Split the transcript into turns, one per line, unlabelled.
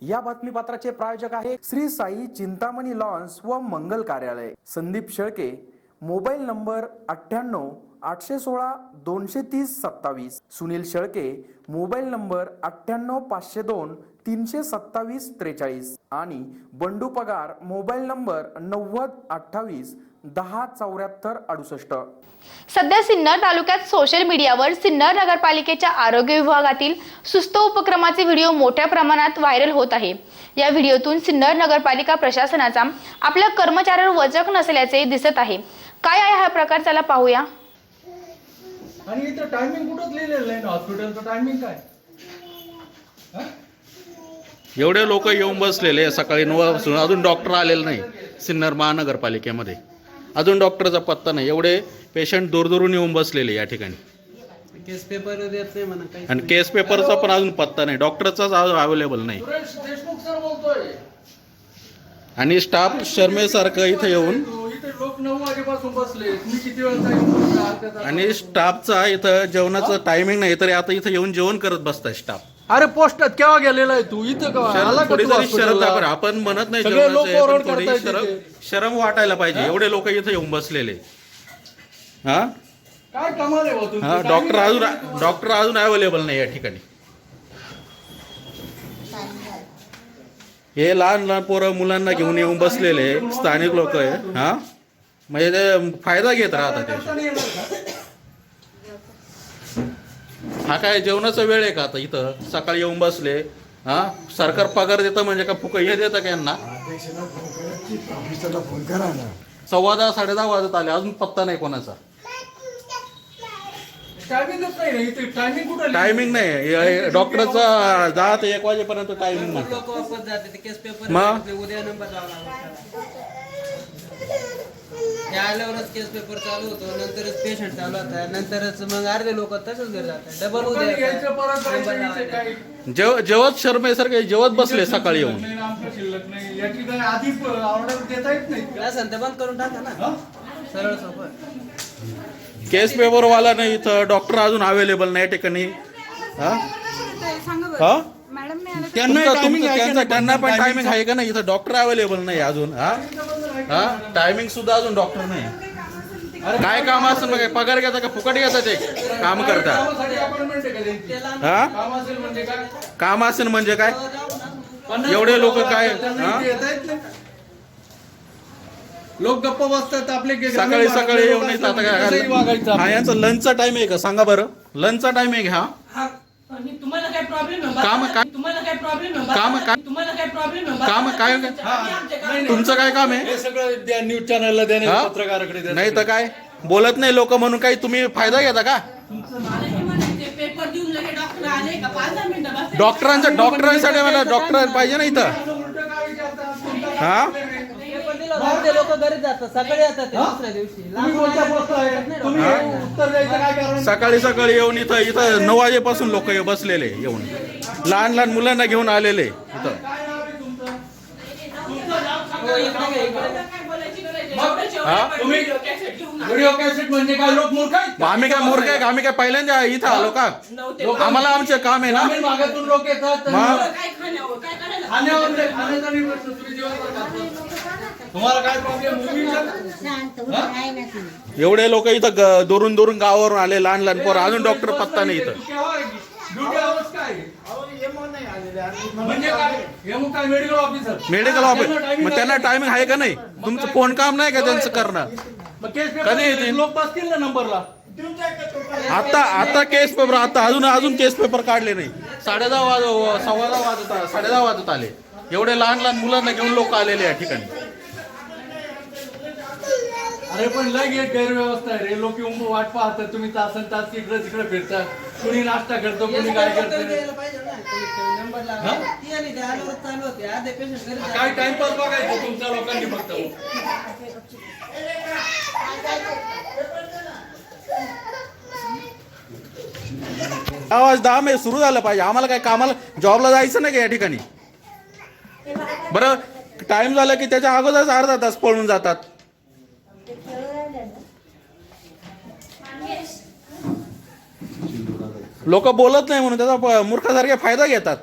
या बातमीपत्राचे प्रायोजक आहे श्री साई चिंतामणी लॉन्स व मंगल कार्यालय. संदीप शेळके मोबाईल नंबर अठ्ठ्याण्णव आठशे सोळा दोनशे तीस सत्तावीस. सुनील शेळके मोबाईल नंबर अठ्ठ्याण्णव पाचशे दोन तीनशे सत्तावीस त्रेचाळीस. आणि बंडू पगार मोबाईल नंबर नव्वद अठ्ठावीस दहा चौऱ्याहत्तर अडुसष्ट.
सध्या सिन्नर तालुक्यात सोशल मीडियावर सिन्नर नगरपालिकेच्या आरोग्य विभागातील सुस्त उपक्रमाचे व्हिडिओ मोठ्या प्रमाणात व्हायरल होत आहे. या व्हिडिओतून सिन्नर नगरपालिका प्रशासनाचा आपल्या कर्मचाऱ्यावर वचक नसल्याचे दिसत आहे. काय आहे हा प्रकार? चला पाहूया.
आणि इथं टायमिंग कुठंच लिहिलेलं नाही ना हॉस्पिटलचं टायमिंग काय? हा?
एवढे लोक येऊन बसलेले आहे सकाळी नऊ वाजून. अजून डॉक्टर आलेले नाही सिन्नर महानगरपालिकेमध्ये. अजून डॉक्टरचा पत्ता नाही. एवढे पेशंट दूरदूरून येऊन बसलेले या ठिकाणी.
केस पेपर देत नाही म्हणा काही
आणि केस पेपरचा पण अजून पत्ता नाही. डॉक्टरचाच अवेलेबल नाही.
सुरेश देशमुख सर बोलतोय.
आणि स्टाफ शर्मेसारखं इथं येऊन
लोक नऊ वाजेपासून बसले. मी किती वेळा सांगितलं अर्ध्या तासात?
आणि स्टाफचा इथं जेवणाचं टायमिंग नाही तरी आता इथं येऊन जेवण करत बसताय स्टाफ
अरे पोस्टात केव्हा गेलेला आहे तू? इथं
आपण म्हणत नाही शरम वाटायला पाहिजे. एवढे लोक इथं येऊन बसलेले. हा?
काय कमाल आहे?
हा डॉक्टर अजून? डॉक्टर अजून अवेलेबल नाही या ठिकाणी. हे लहान लहान पोरं मुलांना घेऊन येऊन बसलेले. स्थानिक लोक आहे हा? म्हणजे ते फायदा घेत राहतात? हा काय जेवणाचा वेळ आहे का आता इथं? सकाळी येऊन बसले हा? सरकार पगार देतं म्हणजे का फुक हे देतं का यांना? सव्वा दहा साडे दहा वाजत आले अजून पत्ता नाही कोणाचा.
टायमिंग
नाही. डॉक्टरचा दहा ते एक वाजेपर्यंत टायमिंग
जाते
मग?
ते आल्यावरच केस पेपर चालू होतो नंतरच पेशंट चालू होता नंतरच मग अर्धे लोक तसंच घरी जातात. डबल उद्या
जेव जेवत शर्मेसारखे जेवत बसले सकाळी येऊन.
आमचं शिल्लक नाही. याची काय आधी ऑर्डर देता येत नाही का?
बंद करून टाका ना? सरळ सोपं.
केस पेपरवाला नाही इथं डॉक्टर अजून अवेलेबल नाही या ठिकाणी. हा? हा? तुमचं- तुमचं- त्यांचं- त्यांना पण टायमिंग आहे का नाही? इथं डॉक्टर अवेलेबल नाही अजून हा? हा? टायमिंग सुद्धा अजून डॉक्टर नाही. काय काम असतं मग काय पगार घेता का? फुकट घेता ते? काम करता? हा?
काम असेल म्हणजे काय?
म्हणजे एवढे लोकं काय- हा?
लोक गप्प बसतात आपले
सकाळी सकाळी येऊन
लोक
येतात
असतात,
आता
कसंही
काय
वागायचं
हा
आपण.
यांचा लंचचा टाइम आहे का? सांगा बरं. लंचचा टाइम आहे का? हा?
आणि तुम्हाला काय प्रॉब्लेम आहे?
काम काय
तुम्हाला काय प्रॉब्लेम आहे?
काम काय
तुम्हाला काय प्रॉब्लेम आहे?
काम काय
आम्ही आमच्या काम-
तुमचं काय काम आहे?
हे सगळं द्या न्यूज चॅनलला द्या नाही
हा?
पत्रकाराकडे द्या
नाही तर काय? बोलत नाही लोक म्हणून काही तुम्ही फायदा घेता का?
मला हे म्हणायचे, पेपर देऊन लगे डॉक्टर आले का? पाच दहा मिनिटं बसले.
डॉक्टरांच्या डॉक्टरांसाठी मला डॉक्टर पाहिजे ना इथं हा?
अर्धे लोक घरी जातात सकाळी येतात ते दुसऱ्या दिवशी
तुम्ही कोणत्या पोस्टला आहे? तुम्ही हे उत्तर द्यायचं काय कारण
सकाळी सकाळी येऊन इथं इथं नऊ वाजेपासून लोक बसलेले येऊन लहान लहान मुलांना घेऊन आलेले इथं
काय नाव आहे तुमचं?
हो, इकडे घे, इकडे घे.
काय बोलायची गरज आहे?
मग
एवढं जेवढं
हा?
पण
तुम्ही-
व्हिडिओ कॅसेट घेऊन आले.
व्हिडिओ कॅसेट म्हणजे काय लोक मूर्ख आहेत
मग आम्ही काय मूर्ख आहे का आम्ही काय पहिल्यांदा इथं आलो का. आम्हाला आमचे काम आहे ना
ग्रामीण भागातून लोक येतात
मग?
काय खाण्यावर काय करायला
खाण्यावर नाही, खाण्याचा नाही प्रश्न तुम्ही जेवण करता. तुम्हाला काय प्रॉब्लेम
एवढे लोक इथं दुरून दुरून गावावरून आले लहान लहान पोरं. अजून डॉक्टर पत्ता नाही इथं.
म्हणजे मेडिकल ऑफिसर
मेडिकल ऑफिस मग त्यांना टायमिंग आहे का नाही? तुमचं फोन काम नाही का त्यांचं करणं? कधी येतील?
लोक बसतील ना नंबरला
आता आता केस पेपर आता अजून अजून केस पेपर काढले नाही. साडे दहा वाज सव्वा दहा वाजत साडे दहा वाजत आले. एवढे लहान लहान मुलांना घेऊन लोक आलेले या ठिकाणी.
अरे पण लय एक गैरव्यवस्था आहे. रे लोक येऊन वाट पाहतात. तुम्ही तासन तास तिकडे तिकडे फिरतात. कुणी नाश्ता करतो कुणी काय करतो. काय टाइमपास बघायचं तुमच्या लोकांनी फक्त?
आवाज दहा मे सुरू झालं पाहिजे. आम्हाला काय कामाला जॉबला जायचं नाही का या ठिकाणी? बरं टाइम झाला की त्याच्या अगोदरच अर्धा तास पळून जातात. लोक बोलत नाही म्हणून त्याचा प- मूर्खासारखे फायदा घेतात.